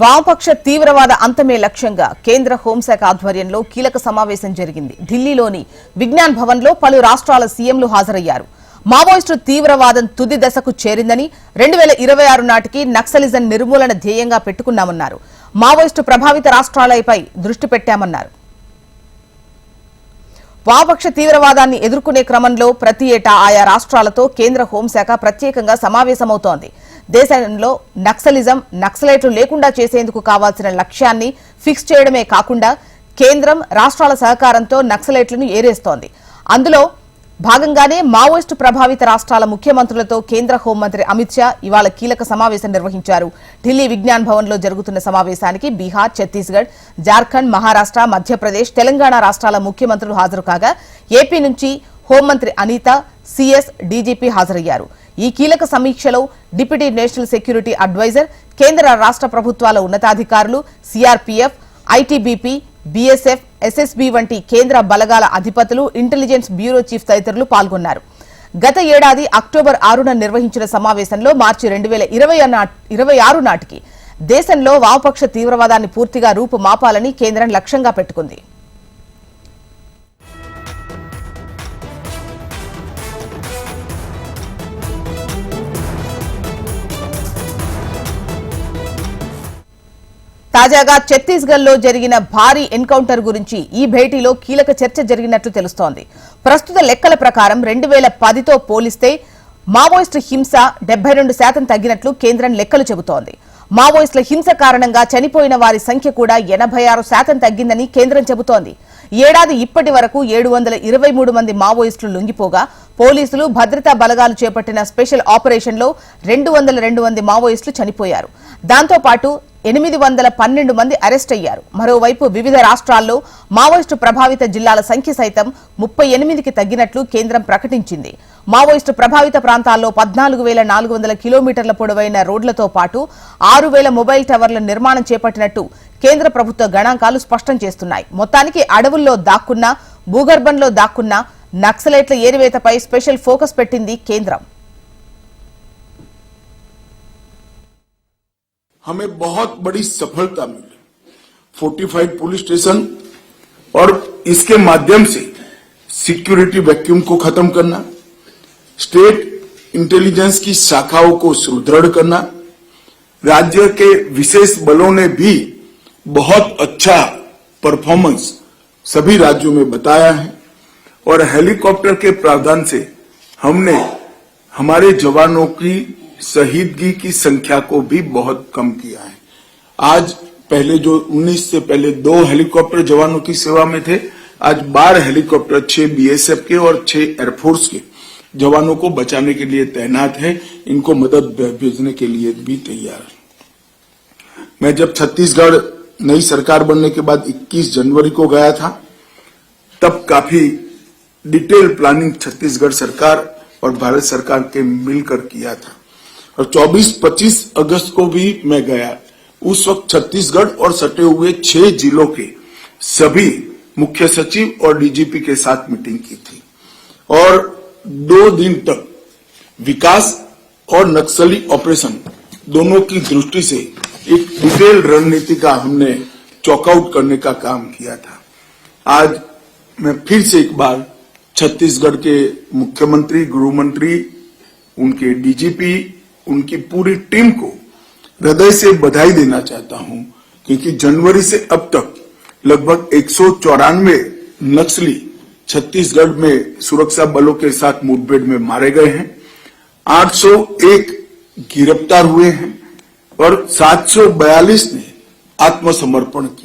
వామపక్ష తీవ్రవాద అంతమే లక్ష్యంగా కేంద్ర హోంశాఖ ఆధ్వర్యంలో కీలక సమావేశం జరిగింది. ఢిల్లీలోని విజ్ఞాన్ భవన్లో పలు రాష్ట్రాల సీఎంలు హాజరయ్యారు. మావోయిస్టు తీవ్రవాదం తుది దశకు చేరిందని రెండు వేల ఇరవై ఆరు నాటికి నక్సలిజం నిర్మూలన ధ్యేయంగా పెట్టుకున్నామన్నారు. మావోయిస్టు ప్రభావిత రాష్ట్రాలపై దృష్టి పెట్టామన్నారు. వామపక్ష తీవ్రవాదాన్ని ఎదుర్కొనే క్రమంలో ప్రతి ఏటా ఆయా రాష్ట్రాలతో కేంద్ర హోంశాఖ ప్రత్యేకంగా సమావేశమవుతోంది. దేశంలో నక్సలిజం నక్సలైట్లు లేకుండా చేసేందుకు కావాల్సిన లక్ష్యాన్ని ఫిక్స్ చేయడమే కాకుండా కేంద్రం రాష్ట్రాల సహకారంతో నక్సలైట్లను ఏరేస్తోంది. అందులో భాగంగానే మావోయిస్టు ప్రభావిత రాష్ట్రాల ముఖ్యమంత్రులతో కేంద్ర హోంమంత్రి అమిత్ షా ఇవాళ కీలక సమావేశం నిర్వహించారు. ఢిల్లీ విజ్ఞాన్ భవన్లో జరుగుతున్న సమావేశానికి బీహార్ ఛత్తీస్గఢ్ జార్ఖండ్ మహారాష్ట్ర మధ్యప్రదేశ్ తెలంగాణ రాష్ట్రాల ముఖ్యమంత్రులు హాజరు కాగా ఏపీ నుంచి హోంమంత్రి అనిత సీఎస్ డీజీపీ హాజరయ్యారు. ఈ కీలక సమీక్షలో డిప్యూటీ నేషనల్ సెక్యూరిటీ అడ్వైజర్ కేంద్ర రాష్ట్ర ప్రభుత్వాల ఉన్నతాధికారులు సిఆర్పీఎఫ్ ఐటీబీపీ బీఎస్ఎఫ్ ఎస్ఎస్బీ వంటి కేంద్ర బలగాల అధిపతులు ఇంటెలిజెన్స్ బ్యూరో చీఫ్ తదితరులు పాల్గొన్నారు. గత ఏడాది అక్టోబర్ ఆరున నిర్వహించిన సమావేశంలో మార్చి రెండు వేల ఇరవై ఇరవై ఆరు నాటికి దేశంలో వామపక్ష తీవ్రవాదాన్ని పూర్తిగా రూపుమాపాలని కేంద్రం లక్ష్యంగా పెట్టుకుంది. తాజాగా ఛత్తీస్గఢ్లో జరిగిన భారీ ఎన్కౌంటర్ గురించి ఈ భేటీలో కీలక చర్చ జరిగినట్లు తెలుస్తోంది. ప్రస్తుత లెక్కల ప్రకారం రెండు వేల పదితో పోలిస్తే మావోయిస్టు హింస డెబ్బై రెండు శాతం తగ్గినట్లు కేంద్రం లెక్కలు చెబుతోంది. మావోయిస్టుల హింస కారణంగా చనిపోయిన వారి సంఖ్య కూడా ఎనభై ఆరు శాతం తగ్గిందని కేంద్రం చెబుతోంది. ఏడాది ఇప్పటి వరకు ఏడు వందల ఇరవై మూడు మంది మావోయిస్టులు లొంగిపోగా పోలీసులు భద్రతా బలగాలు చేపట్టిన స్పెషల్ ఆపరేషన్లో రెండు వందల రెండు మంది మావోయిస్టులు చనిపోయారు. దాంతో పాటు ఎనిమిది వందల పన్నెండు మంది అరెస్ట్ అయ్యారు. మరోవైపు వివిధ రాష్ట్రాల్లో మావోయిస్టు ప్రభావిత జిల్లాల సంఖ్య సైతం ముప్పై ఎనిమిదికి తగ్గినట్లు కేంద్రం ప్రకటించింది. మావోయిస్టు ప్రభావిత ప్రాంతాల్లో పద్నాలుగు వేల నాలుగు వందల కిలోమీటర్ల పొడవైన రోడ్లతో పాటు ఆరు వేల మొబైల్ టవర్ల నిర్మాణం చేపట్టినట్టు కేంద్ర ప్రభుత్వ గణాంకాలు స్పష్టం చేస్తున్నాయి. మొత్తానికి అడవుల్లో దాక్కున్న భూగర్భంలో దాక్కున్న నక్సలైట్ల ఏరివేతపై స్పెషల్ ఫోకస్ పెట్టింది కేంద్రం. हमें बहुत बड़ी सफलता मिली। फोर्टिफाइड पुलिस स्टेशन और इसके माध्यम से सिक्योरिटी वैक्यूम को खत्म करना, स्टेट इंटेलिजेंस की शाखाओं को सुदृढ़ करना, राज्य के विशेष बलों ने भी बहुत अच्छा परफॉर्मेंस सभी राज्यों में बताया है और हेलीकॉप्टर के प्रावधान से हमने, हमारे जवानों की शहीदगी की संख्या को भी बहुत कम किया है। आज पहले जो 19 से पहले दो हेलीकॉप्टर जवानों की सेवा में थे, आज बारह हेलीकॉप्टर, छह बीएसएफ के और छह एयरफोर्स के जवानों को बचाने के लिए तैनात है। इनको मदद भेजने के लिए भी तैयार मैं जब छत्तीसगढ़ नई सरकार बनने के बाद 21 जनवरी को गया था, तब काफ़ी डिटेल प्लानिंग छत्तीसगढ़ सरकार और भारत सरकार के मिलकर किया था। और 24-25 अगस्त को भी मैं गया। उस वक्त छत्तीसगढ़ और सटे हुए छह जिलों के सभी मुख्य सचिव और डीजीपी के साथ मीटिंग की थी। और दो दिन तक विकास और नक्सली ऑपरेशन दोनों की दृष्टि से एक डिटेल रणनीति का हमने चौकआउट करने का काम किया था। आज मैं फिर से एक बार छत्तीसगढ़ के मुख्यमंत्री गृह मंत्री उनके डीजीपी उनकी पूरी टीम को हृदय से बधाई देना चाहता हूँ, क्योंकि जनवरी से अब तक लगभग एक सौ चौरानवे नक्सली छत्तीसगढ़ में सुरक्षा बलों के साथ मुठभेड़ में मारे गए हैं 801 गिरफ़्तार हुए हैं और 742 ने आत्मसमर्पण किया।